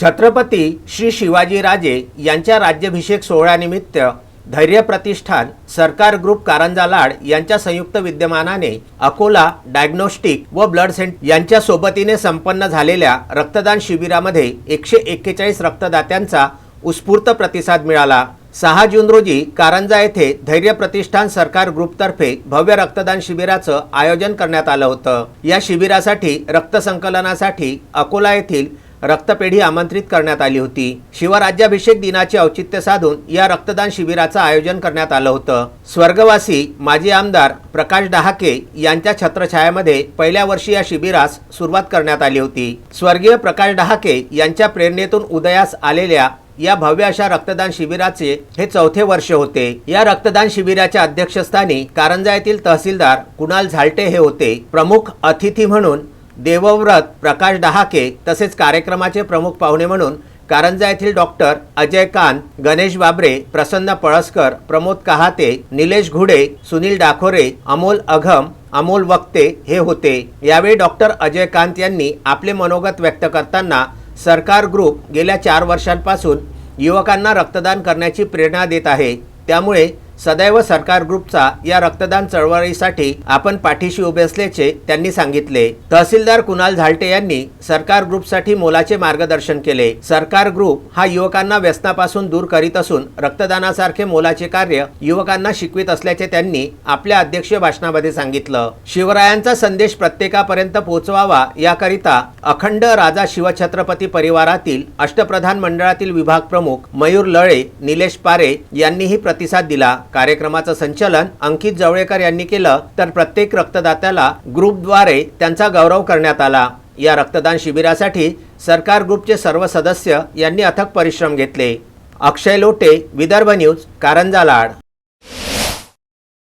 छत्रपती श्री शिवाजीराजे यांच्या राज्याभिषेक सोहळ्यानिमित्त धैर्य प्रतिष्ठान सरकार ग्रुप कारंजा लाड यांच्या संयुक्त विद्यमानाने अकोला डायग्नोस्टिक व ब्लड सेंटर यांच्या सोबतीने संपन्न झालेल्या रक्तदान शिबिरामध्ये एकशे एक्केचाळीस रक्तदात्यांचा उत्स्फूर्त प्रतिसाद मिळाला. सहा जून रोजी कारंजा येथे धैर्य प्रतिष्ठान सरकार ग्रुपतर्फे भव्य रक्तदान शिबिराचं आयोजन करण्यात आलं होतं. या शिबिरासाठी रक्तसंकलनासाठी अकोला येथील रक्तपेढी आमंत्रित करण्यात आली होती. शिवराज्याभिषेक दिनाचे औचित्य साधून या रक्तदान शिबिराचं आयोजन करण्यात आलं होतं. स्वर्गवासी माजी आमदार प्रकाश डहाके यांच्या छत्रछायामध्ये पहिल्या वर्षी या शिबिरास सुरुवात करण्यात आली होती. स्वर्गीय प्रकाश डहाके यांच्या प्रेरणेतून उदयास आलेल्या या भव्य अशा रक्तदान शिबिराचे हे चौथे वर्ष होते. या रक्तदान शिबिराच्या अध्यक्षस्थानी कारंजा येथील तहसीलदार कुणाल झालटे हे होते. प्रमुख अतिथी म्हणून देवव्रत प्रकाश डहाके तसेच कार्यक्रमाचे प्रमुख पाहुणे म्हणून कारंजा येथील डॉक्टर अजय कांत गणेश बाबरे प्रसन्न पळसकर प्रमोद कहाते निलेश घुडे सुनील डाखोरे अमोल अघम अमोल वक्ते हे होते. यावेळी डॉक्टर अजय कांत यांनी आपले मनोगत व्यक्त करताना सरकार ग्रुप गेल्या चार वर्षांपासून युवकांना रक्तदान करण्याची प्रेरणा देत आहे. त्यामुळे सदैव सरकार ग्रुपचा या रक्तदान चळवळीसाठी आपण पाठीशी उभे असल्याचे त्यांनी सांगितले. तहसीलदार कुणाल झालटे यांनी सरकार ग्रुपसाठी मोलाचे मार्गदर्शन केले. सरकार ग्रुप हा युवकांना व्यसनापासून दूर करीत असून रक्तदानासारखे मोलाचे कार्य युवकांना शिकवित असल्याचे त्यांनी आपल्या अध्यक्षीय भाषणामध्ये सांगितलं. शिवरायांचा संदेश प्रत्येकापर्यंत पोहोचवावा याकरिता अखंड राजा शिवछत्रपती परिवारातील अष्टप्रधान मंडळातील विभाग प्रमुख मयूर लळे निलेश पारे यांनीही प्रतिसाद दिला. कार्यक्रमाचं संचालन अंकित जवळेकर यांनी केलं तर प्रत्येक रक्तदात्याला ग्रुपद्वारे त्यांचा गौरव करण्यात आला. या रक्तदान शिबिरासाठी सरकार ग्रुपचे सर्व सदस्य यांनी अथक परिश्रम घेतले. अक्षय लोटे विदर्भ न्यूज कारंजा लाड.